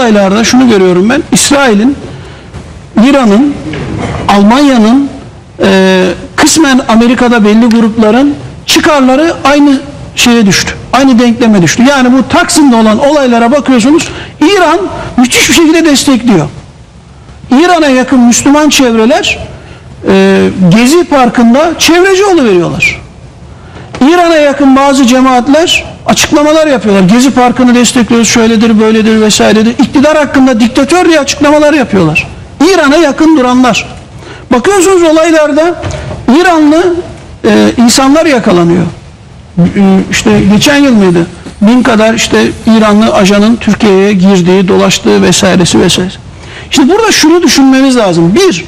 olaylarda şunu görüyorum ben. İsrail'in, İran'ın, Almanya'nın, e, kısmen Amerika'da belli grupların çıkarları aynı şeye düştü. Aynı denkleme düştü. Yani bu Taksim'de olan olaylara bakıyorsunuz. İran müthiş bir şekilde destekliyor. İran'a yakın Müslüman çevreler e, Gezi Parkı'nda çevreci veriyorlar. İran'a yakın bazı cemaatler açıklamalar yapıyorlar. Gezi Parkı'nı destekliyoruz, şöyledir, böyledir vesairedir. İktidar hakkında diktatör diye açıklamalar yapıyorlar. İran'a yakın duranlar. Bakıyorsunuz olaylarda İranlı e, insanlar yakalanıyor. E, işte geçen yıl mıydı? Bin kadar işte İranlı ajanın Türkiye'ye girdiği, dolaştığı vesairesi vesaire. Şimdi burada şunu düşünmemiz lazım. Bir,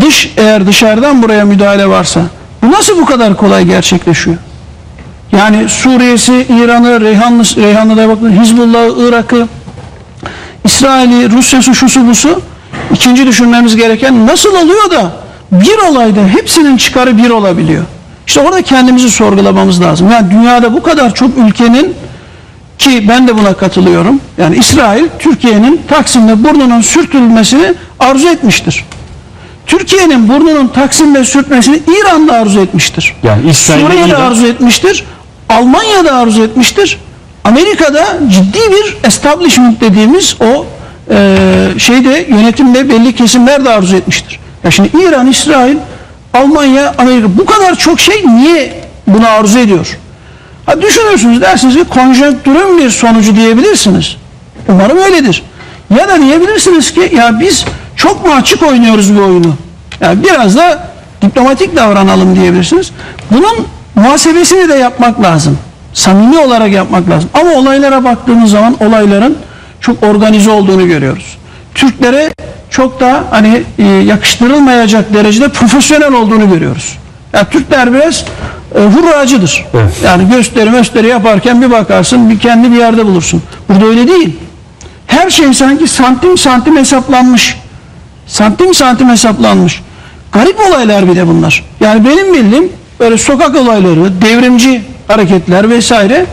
dış eğer dışarıdan buraya müdahale varsa bu nasıl bu kadar kolay gerçekleşiyor? Yani Suriye'si, İran'ı, Reyhanlı, Reyhanlı'da bakın Hizbullah'ı, Irak'ı, İsrail'i, Rusya'sı, şusu busu. İkinci düşünmemiz gereken nasıl oluyor da bir olayda hepsinin çıkarı bir olabiliyor. İşte orada kendimizi sorgulamamız lazım. Yani dünyada bu kadar çok ülkenin ki ben de buna katılıyorum. Yani İsrail Türkiye'nin Taksim'de burnunun sürtülmesini arzu etmiştir. Türkiye'nin burnunun Taksim'de sürtmesini İran'da arzu etmiştir. Yani İsrail'de Suriye'de İran- arzu etmiştir. Almanya'da arzu etmiştir. Amerika'da ciddi bir establishment dediğimiz o e, şeyde yönetimde belli kesimler de arzu etmiştir. Ya şimdi İran, İsrail, Almanya, Amerika bu kadar çok şey niye bunu arzu ediyor? Ha düşünürsünüz dersiniz ki konjonktürün bir sonucu diyebilirsiniz. Umarım öyledir. Ya da diyebilirsiniz ki ya biz çok mu açık oynuyoruz bu oyunu? Ya biraz da diplomatik davranalım diyebilirsiniz. Bunun muhasebesini de yapmak lazım. Samimi olarak yapmak lazım. Ama olaylara baktığımız zaman olayların çok organize olduğunu görüyoruz. Türklere çok da hani e, yakıştırılmayacak derecede profesyonel olduğunu görüyoruz. Ya Türkler biraz e, hurracıdır. Evet. Yani gösteri gösteri yaparken bir bakarsın bir kendi bir yerde bulursun. Burada öyle değil. Her şey sanki santim santim hesaplanmış. Santim santim hesaplanmış. Garip olaylar bir de bunlar. Yani benim bildiğim böyle sokak olayları, devrimci hareketler vesaire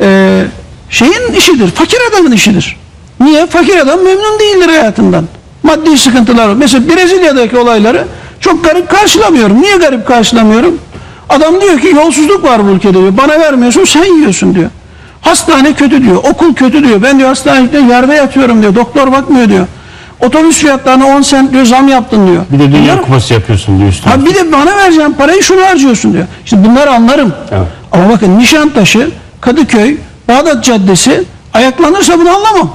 e, şeyin işidir. Fakir adamın işidir. Niye? Fakir adam memnun değildir hayatından. Maddi sıkıntılar. Mesela Brezilya'daki olayları çok garip karşılamıyorum. Niye garip karşılamıyorum? Adam diyor ki yolsuzluk var bu ülkede diyor. Bana vermiyorsun sen yiyorsun diyor. Hastane kötü diyor. Okul kötü diyor. Ben diyor hastanede yerde yatıyorum diyor. Doktor bakmıyor diyor. Otobüs fiyatlarına 10 sent diyor zam yaptın diyor. Bir de Dünya Kupası yapıyorsun diyor üstüne. Ha bir de bana vereceğim parayı şunu harcıyorsun diyor. Şimdi bunları anlarım. Evet. Ama bakın Nişantaşı, Kadıköy, Bağdat Caddesi ayaklanırsa bunu anlamam.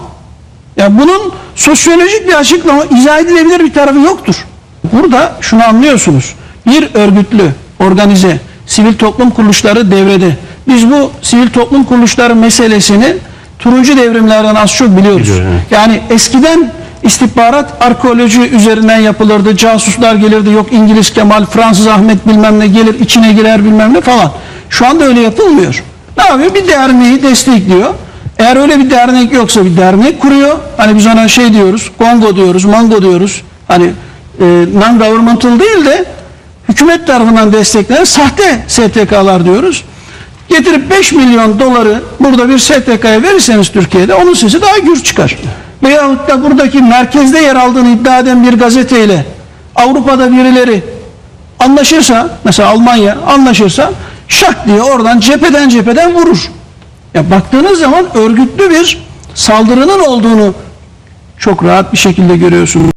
Ya bunun sosyolojik bir açıklama, izah edilebilir bir tarafı yoktur. Burada şunu anlıyorsunuz. Bir örgütlü, organize, sivil toplum kuruluşları devrede. Biz bu sivil toplum kuruluşları meselesini turuncu devrimlerden az çok biliyoruz. Biliyorum, evet. Yani eskiden istihbarat arkeoloji üzerinden yapılırdı. Casuslar gelirdi. Yok İngiliz Kemal, Fransız Ahmet bilmem ne gelir içine girer bilmem ne falan. Şu anda öyle yapılmıyor. Ne yapıyor? Bir derneği destekliyor. Eğer öyle bir dernek yoksa bir dernek kuruyor. Hani biz ona şey diyoruz, Kongo diyoruz, Mango diyoruz. Hani e, non-governmental değil de hükümet tarafından desteklenen sahte STK'lar diyoruz. Getirip 5 milyon doları burada bir STK'ya verirseniz Türkiye'de onun sesi daha gür çıkar. Veyahut da buradaki merkezde yer aldığını iddia eden bir gazeteyle Avrupa'da birileri anlaşırsa mesela Almanya anlaşırsa şak diye oradan cepheden cepheden vurur. Ya baktığınız zaman örgütlü bir saldırının olduğunu çok rahat bir şekilde görüyorsunuz.